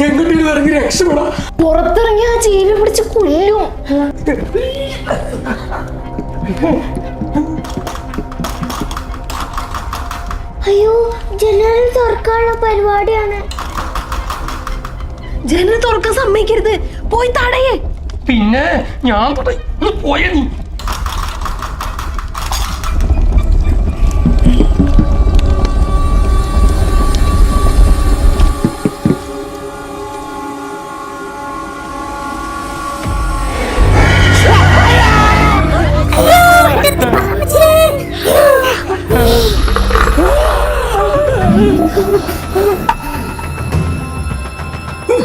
വീട്ടിൽ ഇറങ്ങി രക്ഷപ്പെടാം? പുറത്തിറങ്ങി ആ ജീവി പിടിച്ച് കൊല്ലും. അയ്യോ ജനൽ തുറക്കാനുള്ള പരിപാടിയാണ്. ജനൽ തുറക്കാൻ സമ്മതിക്കരുത്. പോയി തടയേ. പിന്നെ ഞാൻ ഒന്ന് പോയ നീ. 啊啊啊！